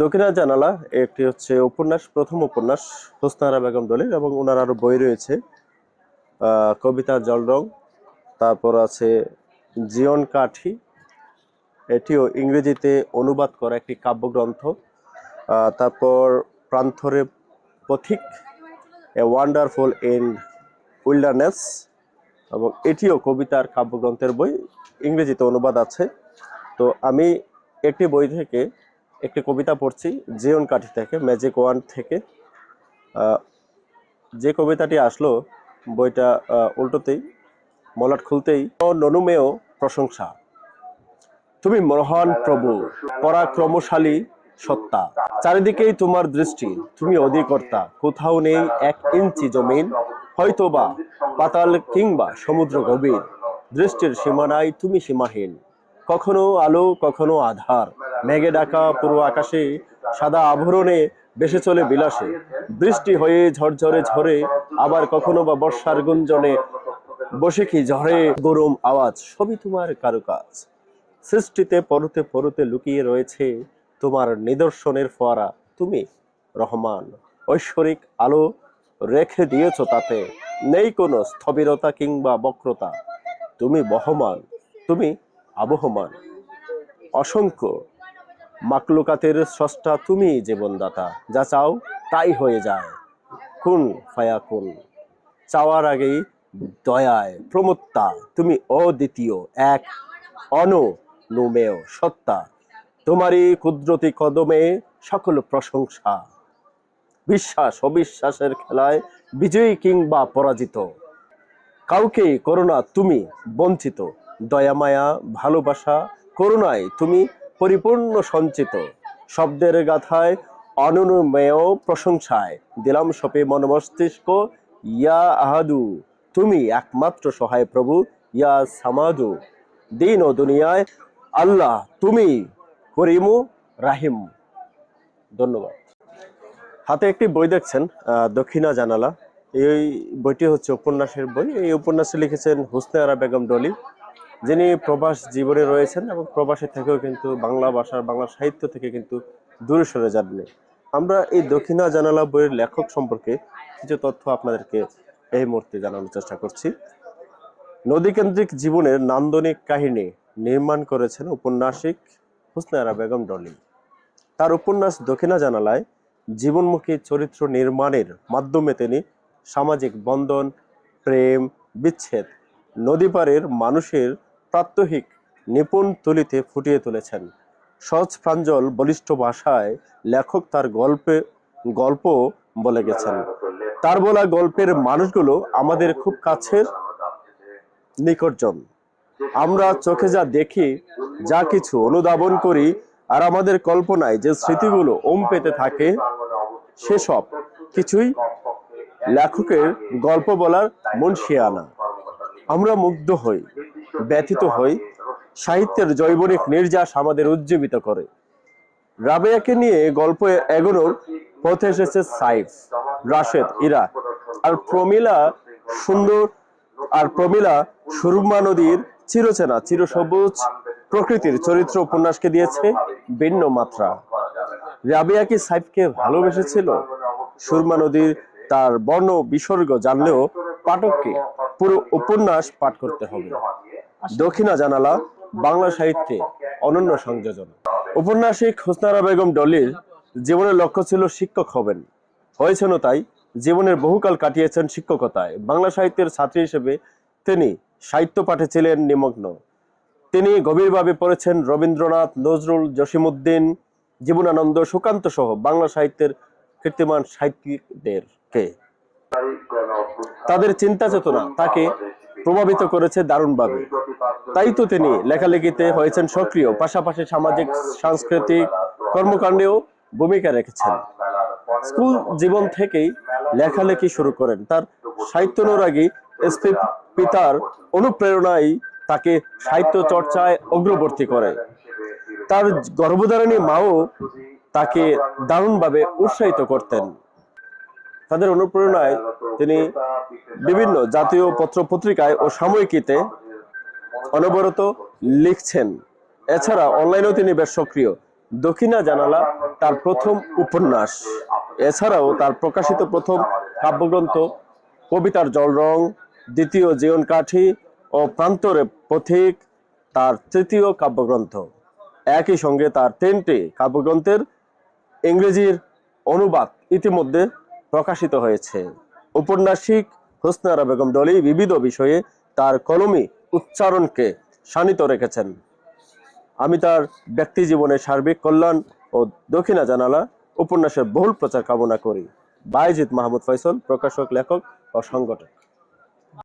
দক্ষিণা জানালা একটি হচ্ছে উপন্যাস প্রথম উপন্যাস হোসনারা বেগম দলিল এবং ওনার আরও বই রয়েছে। আহ, কবিতার জলরং তারপর আছে জীবন কাঠি। এটিও ইংরেজিতে অনুবাদ করা একটি কাব্যগ্রন্থ। তারপর প্রান্তরে পথিক এ ওয়ান্ডারফুল ইন উইল্ডারনেস এবং এটিও কবিতার কাব্যগ্রন্থের বই ইংরেজিতে অনুবাদ আছে। তো আমি একটি বই থেকে একটি কবিতা পড়ছি জিয়ন কাঠি থেকে ম্যাজিক ওয়ান থেকে। যে কবিতাটি আসলো, বইটা উল্টোতেই, মলাট খুলতেই ননুমেয় প্রশংসা। তুমি মহান প্রভু, পরাক্রমশালী সত্তা, চারিদিকেই তোমার দৃষ্টি, তুমি অধিকর্তা, কোথাও নেই এক ইঞ্চি জমিন, হয়তোবা পাতাল কিংবা সমুদ্র গভীর, দৃষ্টির সীমানায় তুমি সীমাহীন, কখনো আলো, কখনো আধার মেঘে ডাকা পুরো আকাশে সাদা আভরণে বেসে চলে বিলাসে। বৃষ্টি হয়ে ঝরঝরে ঝরে, আবার কখনো বা বর্ষার গুঞ্জনে বসে কি ঝরে গরম আওয়াজ? সবই তোমার কারুকাজ। সৃষ্টিতে পরতে পরতে লুকিয়ে রয়েছে তোমার নিদর্শনের ফোয়ারা। তুমি রহমান, ঐশ্বরিক আলো রেখে দিয়েছ তাতে। নেই কোনো স্থবিরতা কিংবা বক্রতা। তুমি বহমান, তুমি আবহমান। অসংখ্য মাকলুকাতের স্রষ্টা তুমি জীবনদাতা, যা চাও তাই হয়ে যায়। কোন ফায়া কোন চাওয়ার আগেই দয়ায় প্রমত্তা, তুমি অদ্বিতীয়, এক অনুমেয় সত্তা। তোমারই কুদরতি কদমে সকল প্রশংসা। বিশ্বাস, অবিশ্বাসের খেলায় বিজয়ী কিংবা পরাজিত। কাউকে করোনা তুমি বঞ্চিত। দয়ামায়া, ভালোবাসা, করুণায় তুমি পরিপূর্ণ সঞ্চিত। শব্দের গাথায় অনুমেয় প্রশংসায় দিলাম সপে মন মস্তিষ্ক, ইয়া আহাদু। তুমি একমাত্র সহায় প্রভু, ইয়া সামাদু। দিন ও দুনিয়ায় আল্লাহ, তুমি করিমু, রাহিম। ধন্যবাদ। হাতে একটি বই দেখছেন দক্ষিণা জানালা। এই বইটি হচ্ছে উপন্যাসের বই। এই উপন্যাসে লিখেছেন হুসনে আরা বেগম ডলি। যিনি প্রবাস জীবনে রয়েছেন এবং প্রবাসে থেকেও কিন্তু বাংলা ভাষার, বাংলা সাহিত্য থেকে কিন্তু দূরে সরে যাননি। আমরা এই দক্ষিণা জানালা বইয়ের লেখক সম্পর্কে কিছু তথ্য আপনাদেরকে এই মুহূর্তে জানানোর চেষ্টা করছি। নদীকেন্দ্রিক জীবনের নান্দনিক কাহিনী নির্মাণ করেছেন উপন্যাসিক হুসনে আরা বেগম ডলি। তার উপন্যাস দক্ষিণা জানালায় জীবনমুখী চরিত্র নির্মাণের মাধ্যমে তিনি সামাজিক বন্ধন, প্রেম, বিচ্ছেদ, নদী পাড়ের মানুষের প্রাত্যহিক নিপুণ তুলিতে ফুটিয়ে তুলেছেন। সহজ প্রাঞ্জল বলিষ্ঠ ভাষায় লেখক তার গল্পে, গল্প বলে গেছেন। তার বলা গল্পের মানুষগুলো আমাদের খুব কাছের নিকটজন। আমরা চোখে যা দেখি, যা কিছু অনুধাবন করি আর আমাদের কল্পনায় যে স্মৃতিগুলো ওম পেতে থাকে, সেসব কিছুই লেখকের গল্প বলার মনসিয়ানা আমরা মুগ্ধ হই। ব্যথিত হই, সাহিত্যের জৈবনিক নির্যাস আমাদের উজ্জীবিত করে। রাবেয়াকে নিয়ে গল্প এগোনোর পথে এসেছে সাইফ, রাশেদ, ইরা আর প্রমিলা সুন্দর আর প্রমিলা সুরমা নদীর চিরচেনা, চিরসবুজ প্রকৃতির চরিত্র উপন্যাসকে দিয়েছে ভিন্ন মাত্রা। রাবিয়া কি সাইফকে ভালোবেসেছিল? সুরমা নদীর তার বর্ণ বিসর্গ জানলেও পাঠককে পুরো উপন্যাস পাঠ করতে হবে। দক্ষিণা জানালা, বাংলা সাহিত্যে অনন্য সংযোজন। উপন্যাসিক হোসনারা বেগম ডলির জীবনের লক্ষ্য ছিল শিক্ষক হবেন। হয়েছেনও তাই জীবনের বহুকাল কাটিয়েছেন শিক্ষকতায়। বাংলা সাহিত্যের ছাত্রী হিসেবে তিনি সাহিত্য পাঠে ছিলেন নিমগ্ন। তিনি গভীরভাবে পড়েছেন রবীন্দ্রনাথ, নজরুল জসিমুদ্দিন জীবনানন্দ, সুকান্ত সহ বাংলা সাহিত্যের কীর্তিমান সাহিত্যিকদেরকে। তাদের চিন্তা চেতনা তাকে প্রভাবিত করেছে দারুণভাবে। তাই তো তিনি লেখালেখিতে হয়েছেন সক্রিয়, পাশাপাশি সামাজিক, সাংস্কৃতিক কর্মকাণ্ডেও ভূমিকা রেখেছেন। স্কুল জীবন থেকেই লেখালেখি শুরু করেন। তার সাহিত্য অনুরাগী পিতার অনুপ্রেরণায় তাকে সাহিত্য চর্চায় অগ্রবর্তী করে। তার গর্ভধারণী মাও তাকে দারুণভাবে উৎসাহিত করতেন। তাদের অনুপ্রেরণায় তিনি বিভিন্ন জাতীয় পত্র পত্রিকায় ও সাময়িকীতে অনবরত লিখছেন। এছাড়া অনলাইনেও তিনি বেশ সক্রিয়। দক্ষিণা জানালা তার প্রথম উপন্যাস। এছাড়াও তার প্রকাশিত প্রথম কাব্যগ্রন্থ কবিতার জলরং দ্বিতীয় জীবন কাঠি ও প্রান্তরে পথিক তার তৃতীয় কাব্যগ্রন্থ। একই সঙ্গে তার তিনটি কাব্যগ্রন্থের ইংরেজির অনুবাদ ইতিমধ্যে প্রকাশিত হয়েছে। ঔপন্যাসিক হোসনারা বেগম ডলি বিবিধ বিষয়ে তার কলমি উচ্চারণকে শানিত রেখেছেন। আমি তার ব্যক্তি জীবনের সার্বিক কল্যাণ ও দক্ষিণা জানালা উপন্যাসের বহুল প্রচার কামনা করি। বাইজিৎ মাহমুদ ফয়সল, প্রকাশক, লেখক ও সংগঠক।